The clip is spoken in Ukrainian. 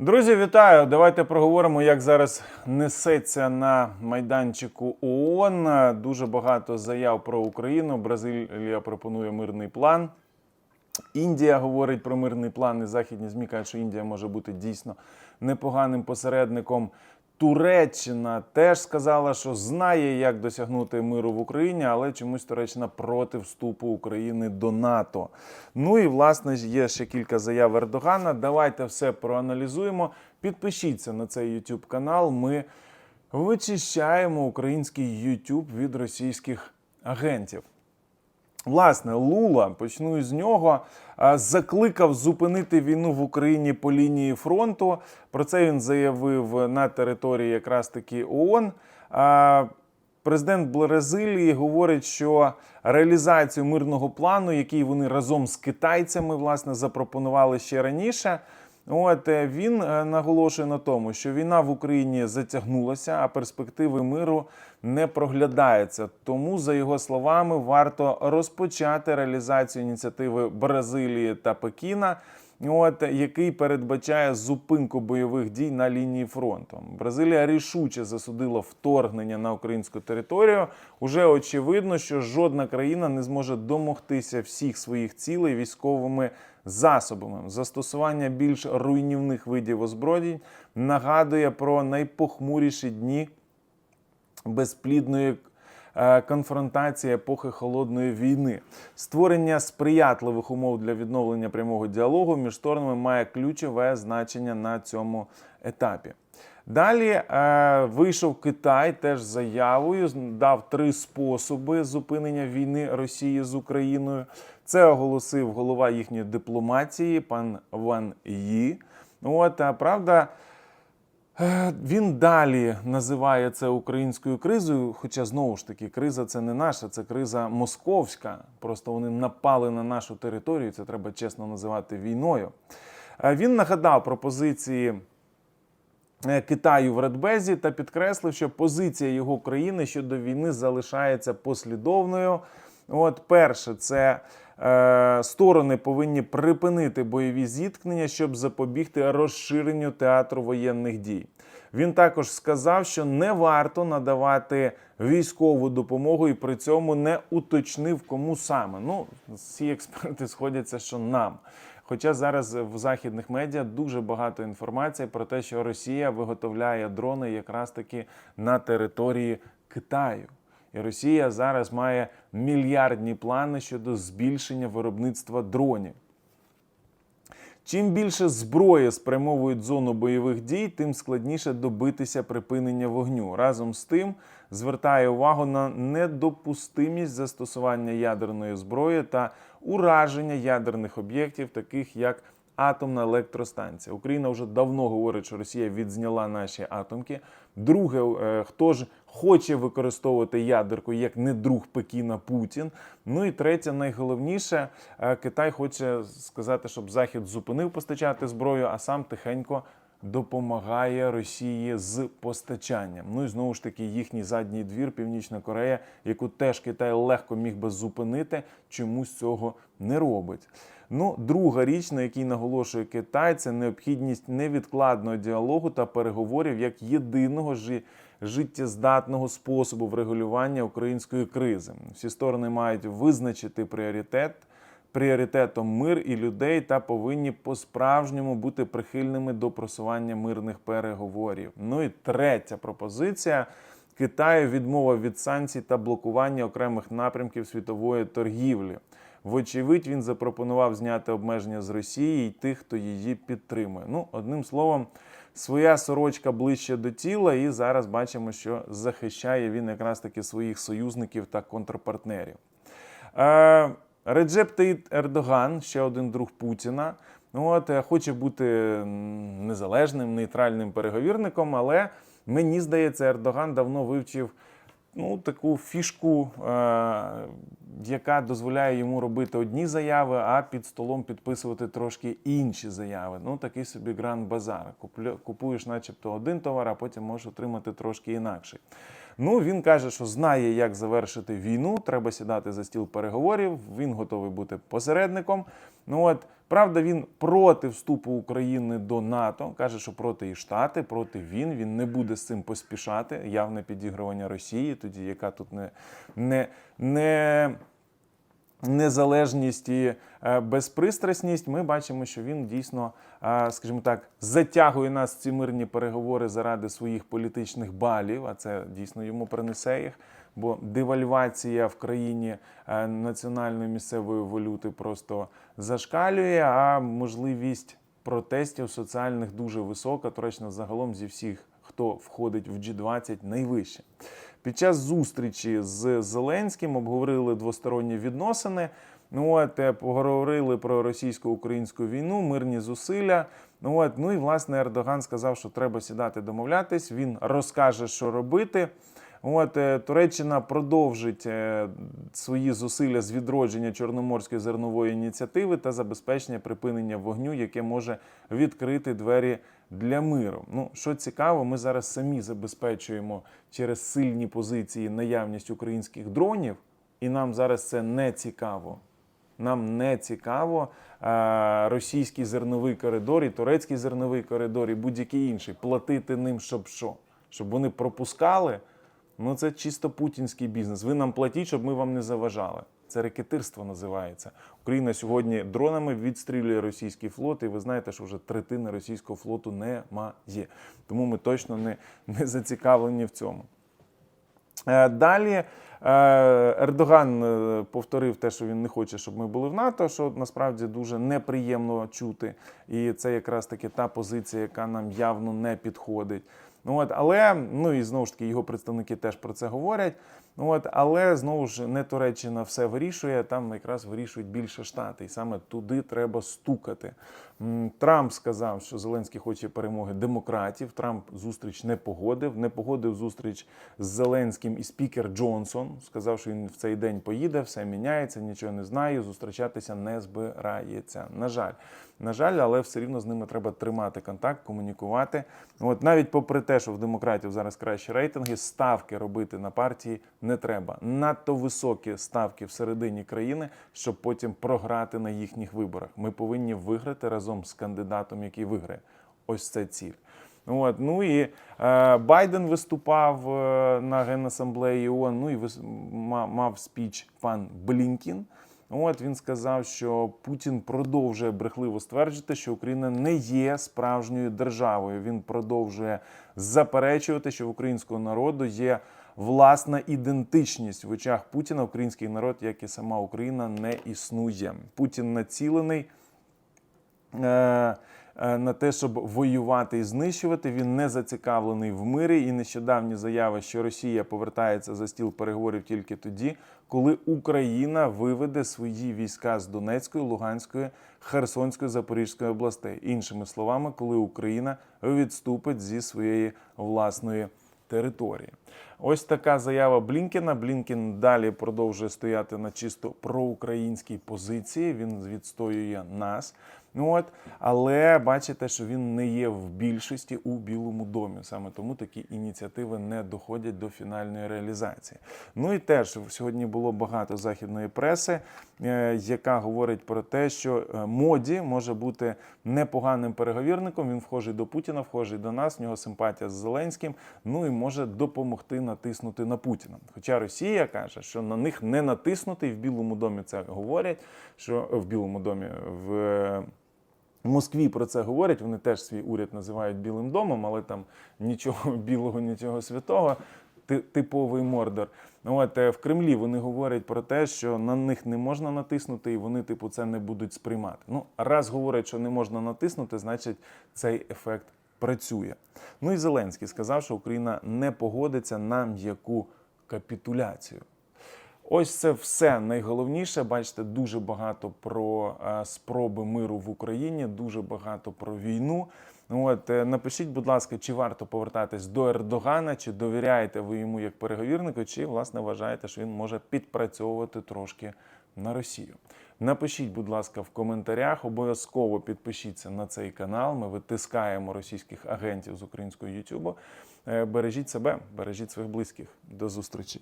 Друзі, вітаю! Давайте проговоримо, як зараз несеться на майданчику ООН. Дуже багато заяв про Україну. Бразилія пропонує мирний план. Індія говорить про мирний план, і західні ЗМІ кажуть, що Індія може бути дійсно непоганим посередником. Туреччина теж сказала, що знає, як досягнути миру в Україні, але чомусь Туреччина проти вступу України до НАТО. Ну і власне є ще кілька заяв Ердогана. Давайте все проаналізуємо. Підпишіться на цей YouTube канал. Ми вичищаємо український YouTube від російських агентів. Власне, Лула, почну з нього, закликав зупинити війну в Україні по лінії фронту. Про це він заявив на території якраз таки ООН. Президент Бразилії говорить, що реалізацію мирного плану, який вони разом з китайцями власне запропонували ще раніше. От е, він е, наголошує на тому, що війна в Україні затягнулася, а перспективи миру не проглядаються. Тому, за його словами, варто розпочати реалізацію ініціативи Бразилії та Пекіна. От який передбачає зупинку бойових дій на лінії фронту. Бразилія рішуче засудила вторгнення на українську територію. Уже очевидно, що жодна країна не зможе домогтися всіх своїх цілей військовими засобами. Застосування більш руйнівних видів озброєнь нагадує про найпохмуріші дні безплідної е, конфронтації епохи холодної війни. Створення сприятливих умов для відновлення прямого діалогу між сторонами має ключове значення на цьому етапі. Далі е, вийшов Китай теж заявою, дав три способи зупинення війни Росії з Україною. Це оголосив голова їхньої дипломатії, пан Ван Ї. От, правда, Е, Він далі називає це українською кризою. Хоча знову ж таки, криза це не наша, це криза московська. Просто вони напали на нашу територію. Це треба чесно називати війною. Е, Він нагадав пропозиції е, Китаю в Радбезі та підкреслив, що позиція його країни щодо війни залишається послідовною. От перше, це е, сторони повинні припинити бойові зіткнення, щоб запобігти розширенню театру воєнних дій. Він також сказав, що не варто надавати військову допомогу і при цьому не уточнив, кому саме. Ну, всі експерти сходяться, що нам. Хоча зараз в західних медіа дуже багато інформації про те, що Росія виготовляє дрони якраз таки на території Китаю. І Росія зараз має мільярдні плани щодо збільшення виробництва дронів. Чим більше зброї спрямовують зону бойових дій, тим складніше добитися припинення вогню. Разом з тим звертає увагу на недопустимість застосування ядерної зброї та ураження ядерних об'єктів, таких як атомна електростанція. Україна вже давно говорить, що Росія відзняла наші атомки. Друге, е, хто ж хоче використовувати ядерку як не друг Пекіна Путін. Ну і третє, найголовніше, е, Китай хоче сказати, щоб Захід зупинив постачати зброю, а сам тихенько. Допомагає Росії з постачанням. Ну і знову ж таки їхній задній двір, Північна Корея, яку теж Китай легко міг би зупинити, чомусь цього не робить. Ну, друга річ, на якій наголошує Китай, це необхідність невідкладного діалогу та переговорів як єдиного жи- життєздатного способу врегулювання української кризи. Всі сторони мають визначити пріоритет. Пріоритетом мир і людей та повинні по-справжньому бути прихильними до просування мирних переговорів. Ну і третя пропозиція. Китаю відмова від санкцій та блокування окремих напрямків світової торгівлі. Вочевидь, він запропонував зняти обмеження з Росії і тих, хто її підтримує. Ну, одним словом, своя сорочка ближче до тіла, і зараз бачимо, що захищає він якраз таки своїх союзників та контрпартнерів. Е, Реджеп Таїт Ердоган, ще один друг Путіна. От, е, хоче бути незалежним, нейтральним переговірником, але мені здається, Ердоган давно вивчив ну, таку фішку, е, яка дозволяє йому робити одні заяви, а під столом підписувати трошки інші заяви. Ну, такий собі гранд базар. Купуєш, начебто, один товар, а потім можеш отримати трошки інакший. Ну, він каже, що знає, як завершити війну. Треба сідати за стіл переговорів. Він готовий бути посередником. Ну от Правда, він проти вступу України до НАТО. каже, що проти і Штати, проти він. Він не буде з цим поспішати. Явне підігрування Росії, тоді яка тут не, не, не незалежність і е, безпристрасність, ми бачимо, що він дійсно, е, скажімо так, затягує нас ці мирні переговори заради своїх політичних балів, а це дійсно йому принесе їх. Бо девальвація в країні е, національної місцевої валюти просто зашкалює, а можливість протестів соціальних дуже висока, точно загалом зі всіх, хто входить в G20, найвище. Під час зустрічі з Зеленським обговорили двосторонні відносини. Ну от е, поговорили про російсько-українську війну, мирні зусилля. Ну от ну і власне Ердоган сказав, що треба сідати домовлятись. Він розкаже, що робити. От е, Туреччина продовжить е, свої зусилля з відродження Чорноморської зернової ініціативи та забезпечення припинення вогню, яке може відкрити двері для миру. Ну що цікаво, ми зараз самі забезпечуємо через сильні позиції наявність українських дронів, і нам зараз це не цікаво. Нам не цікаво е, російський зерновий коридор, і турецький зерновий коридор, і будь-який інший. Платити ним, щоб що? Щоб вони пропускали. Ну це чисто путінський бізнес. Ви нам платіть, щоб ми вам не заважали. Це рекетирство називається. Україна сьогодні дронами відстрілює російський флот, і ви знаєте, що вже третини російського флоту немає. Тому ми точно не, не зацікавлені в цьому. Е, Далі Ердоган е, повторив те, що він не хоче, щоб ми були в НАТО, що насправді дуже неприємно чути. І це якраз таки та позиція, яка нам явно не підходить. Ну от, але ну і знову ж таки його представники теж про це говорять. Ну от, але знову ж не Туреччина все вирішує. Там якраз вирішують більше штати, і саме туди треба стукати. Трамп сказав, що Зеленський хоче перемоги демократів. Трамп зустріч не погодив. Не погодив зустріч з Зеленським і спікер Джонсон. Сказав, що він в цей день поїде, все міняється, нічого не знаю. Зустрічатися не збирається. На жаль, на жаль, але все рівно з ними треба тримати контакт, комунікувати. От навіть попри те, що в демократів зараз кращі рейтинги, ставки робити на партії не треба. Надто високі ставки всередині країни, щоб потім програти на їхніх виборах. Ми повинні виграти разом з кандидатом, який виграє. Ось це ціль. От, ну і е, Байден виступав е, на Генасамблеї ООН, ну і вис, мав, мав спіч пан Блінкін. От він сказав, що Путін продовжує брехливо стверджувати, що Україна не є справжньою державою. Він продовжує заперечувати, що в українського народу є власна ідентичність в очах Путіна. Український народ, як і сама Україна, не існує. Путін націлений. Е, на те, щоб воювати і знищувати, він не зацікавлений в мирі. І нещодавні заяви, що Росія повертається за стіл переговорів тільки тоді, коли Україна виведе свої війська з Донецької, Луганської, Херсонської, Запорізької областей. Іншими словами, коли Україна відступить зі своєї власної території. Ось така заява Блінкена. Блінкен далі продовжує стояти на чисто проукраїнській позиції. Він відстоює нас. Ну от, але бачите, що він не є в більшості у Білому домі. Саме тому такі ініціативи не доходять до фінальної реалізації. Ну і теж сьогодні було багато західної преси, е, яка говорить про те, що е, моді може бути непоганим переговірником. Він вхожий до Путіна, вхожий до нас. В нього симпатія з Зеленським. Ну і може допомогти натиснути на Путіна. Хоча Росія каже, що на них не натиснути, і в Білому домі це говорять. Що в Білому домі в. В Москві про це говорять. Вони теж свій уряд називають Білим домом, але там нічого білого, нічого святого. Типовий мордор. От е, в Кремлі вони говорять про те, що на них не можна натиснути, і вони, типу, це не будуть сприймати. Ну, раз говорять, що не можна натиснути, значить цей ефект працює. Ну і Зеленський сказав, що Україна не погодиться на м'яку капітуляцію. Ось це все найголовніше. Бачите, дуже багато про е, спроби миру в Україні, дуже багато про війну. Ну, От е, напишіть, будь ласка, чи варто повертатись до Ердогана, чи довіряєте ви йому як переговірнику, чи власне вважаєте, що він може підпрацьовувати трошки на Росію. Напишіть, будь ласка, в коментарях. Обов'язково підпишіться на цей канал. Ми витискаємо російських агентів з українського Ютубу. Е, Бережіть себе, бережіть своїх близьких. До зустрічі.